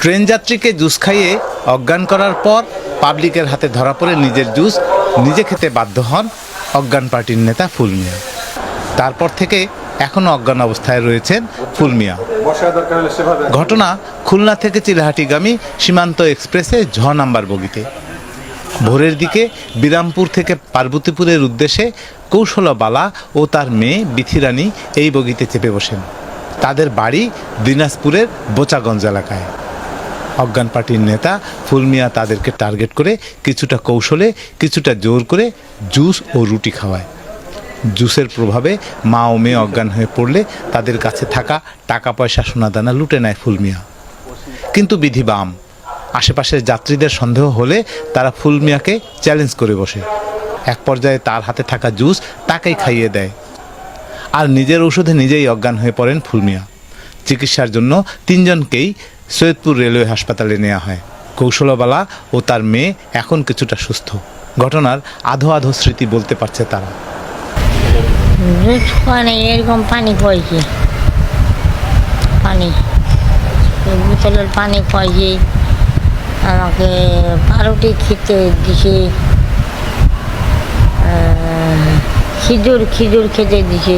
Train যাত্রীকে juice খাইয়ে অজ্ঞান করার পর পাবলিকের হাতে ধরা পড়ে নিজের জুস, নিজে খেতে বাধ্য হন অজ্ঞান পার্টির নেতা ফুলমিয়া। তারপর থেকে এখনও অজ্ঞান অবস্থায় রয়েছেন ফুলমিয়া। ঘটনা খুলনা থেকে চিলাহাটিগামী সীমান্ত এক্সপ্রেসে ঝ নাম্বার বগিতে। ভোরের দিকে বিরামপুর থেকে পার্বতীপুরের উদ্দেশ্যে কৌশলবালা ও তার মেয়ে বিথিরানী এই বগিতে চেপে বসেন। তাদের বাড়ি দিনাজপুরের বোচাগঞ্জ এলাকায়। অজ্ঞান পার্টির নেতা ফুলমিয়া তাদেরকে টার্গেট করে কিছুটা কৌশলে, কিছুটা জোর করে জুস ও রুটি খাওয়ায়। জুসের প্রভাবে মা ও মেয়ে অজ্ঞান হয়ে পড়লে তাদের কাছে থাকা টাকা পয়সা সোনাদানা লুটে নেয় ফুলমিয়া। কিন্তু বিধি বাম। আশেপাশের যাত্রীদের সন্দেহ হলে তারা ফুলমিয়াকে চ্যালেঞ্জ করে বসে। এক পর্যায়ে তার হাতে থাকা জুস তাকেই খাইয়ে দেয়। আর নিজের ঔষধে নিজেই অজ্ঞান হয়ে পড়েন ফুলমিয়া। চিকিৎসার জন্য তিনজনকেই সৈয়দপুর রেলওয়ে হাসপাতালে নেওয়া হয়। কৌশলবালা ও তার মেয়ে এখন কিছুটা সুস্থ। ঘটনার আধো আধো স্মৃতি বলতে পারছে তারা। এরকম পানি পয়ছে পানি। বোতলের পানি পয়ছে আমাকে পাউরুটি খেতে দিছে। আহ, খিজুর খিজুর খেতে দিছে।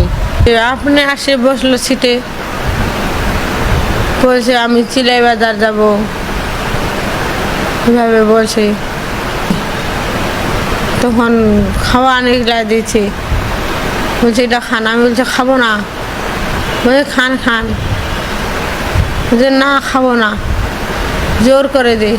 আপনি আসে বসল সিটে বলছে, আমি চিলাই বাজার যাব। এভাবে বলছে। তখন খাওয়া অনেক অনেকগুলা দিয়েছে বলছে, এটা খান। আমি বলছে, খাব না। বলছে খান খান। বলছে, না, খাব না। জোর করে দে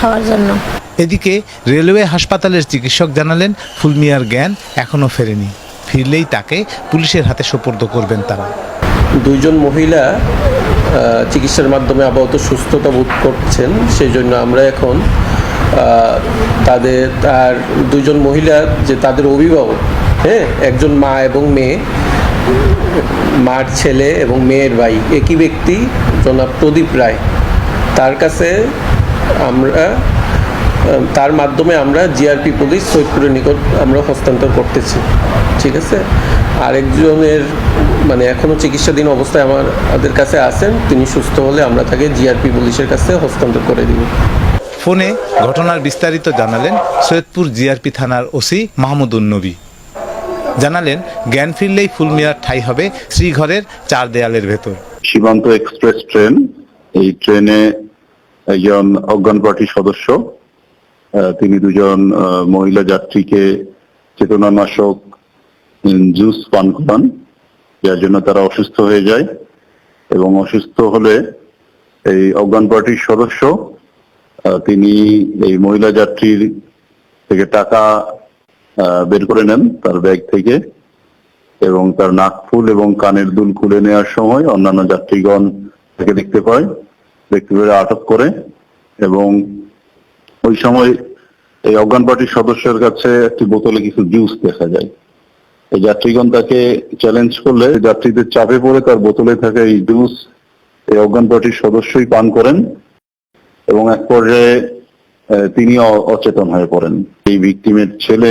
খাওয়ার জন্য। এদিকে রেলওয়ে হাসপাতালের চিকিৎসক জানালেন, ফুলমিয়ার জ্ঞান এখনও ফেরেনি। ফিরলেই তাকে পুলিশের হাতে সোপর্দ করবেন তারা। দুইজন মহিলা চিকিৎসার মাধ্যমে আপাতত সুস্থতা বোধ করছেন সেই জন্য আমরা এখন তাদের, তার দুইজন মহিলা যে তাদের অভিভাবক হ্যাঁ একজন মা এবং মেয়ে, মার ছেলে এবং মেয়ের ভাই, একই ব্যক্তি, জনাব প্রদীপ রায়। তার কাছে আমরা তার মাধ্যমে আমরা জিআরপি পুলিশ সৈয়দপুরের নিকট আমরা হস্তান্তর করতেছি। ঠিক আছে? আরেকজনের মানে এখনও চিকিৎসাধীন অবস্থায় আমার আমাদের কাছে আছেন তিনি সুস্থ হলে আমরা তাকে জিআরপি পুলিশের কাছে হস্তান্তর করে দিব। ফোনে ঘটনার বিস্তারিত জানালেন সৈয়দপুর জিআরপি থানার ওসি মাহমুদুন নবী। জানালেন জ্ঞান ফিরলেই ফুলমিয়ার ঠাই হবে শ্রীঘরের চার দেয়ালের ভেতর। সীমান্ত এক্সপ্রেস ট্রেন এই ট্রেনে একজন অজ্ঞান পার্টির সদস্য তিনি দুজন মহিলা যাত্রীকে চেতনানাশক জুস পান করান, যার জন্য তারা অসুস্থ হয়ে যায় এবং অসুস্থ হলে এই অজ্ঞান পার্টির সদস্য তিনি এই মহিলা যাত্রীর থেকে টাকা বের করে নেন তার ব্যাগ থেকে এবং তার নাকফুল এবং কানের দুল খুলে নেওয়ার সময় অন্যান্য যাত্রীগণ তাকে দেখতে পায়, দেখতে পেয়ে আটক করে এবং ওই সময় এই অজ্ঞান পার্টির সদস্যের কাছে একটি বোতলে কিছু জুস দেখা যায়। এই যাত্রীগণ তাকে চ্যালেঞ্জ করলে যাত্রীদের চাপে পড়ে তার বোতলে থাকা এই জুস এই অজ্ঞান পার্টির সদস্যই পান করেন এবং এক পর্যায়ে তিনি অচেতন হয়ে পড়েন। এই ভিকটিমের ছেলে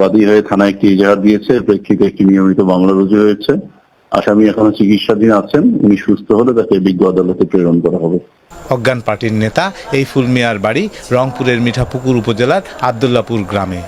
বাদী হয়ে থানায় একটি ইজাহার দিয়েছে প্রেক্ষিতে একটি নিয়মিত মামলা রুজু হয়েছে। আসামি এখনও চিকিৎসাধীন আছেন, উনি সুস্থ হলে তাকে বিজ্ঞ আদালতে প্রেরণ করা হবে। অজ্ঞান পার্টির নেতা, এই ফুলমিয়ার বাড়ি রংপুরের মিঠাপুকুর উপজেলার আবদুল্লাপুর গ্রামে।